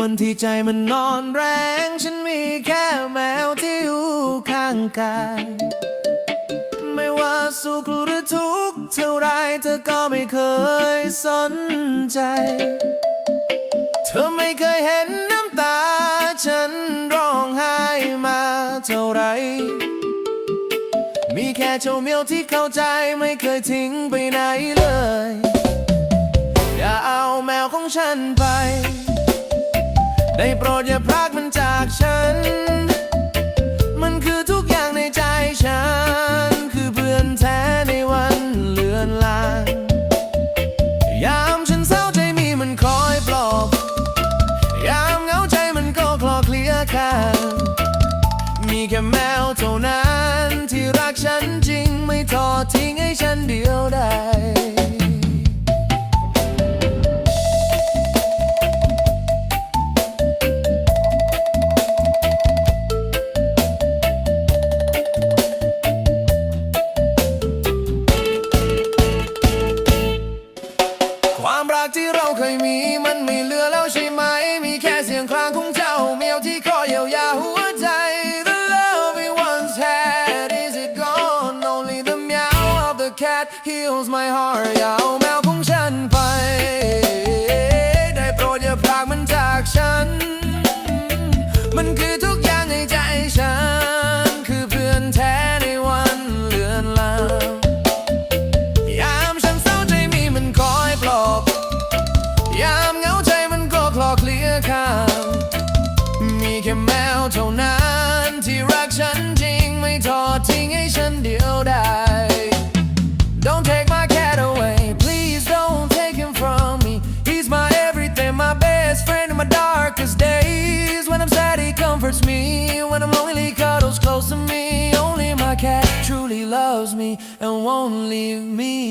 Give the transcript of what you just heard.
วันที่ใจมันนอนแรง ฉันมีแค่แมวที่อยู่ข้างกาย ไม่ว่าสุขหรือทุกข์เท่าไรเธอก็ไม่เคยสนใจ เธอไม่เคยเห็นน้ำตา ฉันร้องไห้มาเท่าไร มีแค่เจ้าเมียวที่เข้าใจไม่เคยทิ้งไปไหนเลย อย่าเอาแมวของฉันไป ได้โปรดอย่าพรากมันจากฉัน มันคือทุกอย่างในใจฉัน คือเพื่อนแท้ในวันเลือนลางยามฉันเศร้าใจมีมันคอยปลอบ ยามเหงาใจมันก็คลอเคลียร์ข้างมีแค่แมวเท่านั้นที่รักฉันจริงไม่ทอดทิ้ง เราเคยมีมันไม่เหลือแล้วใช่ไหม มีแค่เสียงครางของเจ้าเมียวที่คอยเยียวยาหัวใจ The love we once had is it gone only the meow of the cat heals my heart อย่าเอาแมวของฉันไป ได้โปรดอย่าพรากมันจากฉัน มันคือทุก มีแค่แมวเท่านั้นที่รักฉันจริงไม่ทอดทิ้งให้ฉันเดียวได้ Don't take my cat away please don't take him from me He's my everything my best friend in my darkest days When I'm sad he comforts me When I'm lonely he cuddles close to me Only my cat truly loves me and won't leave me alone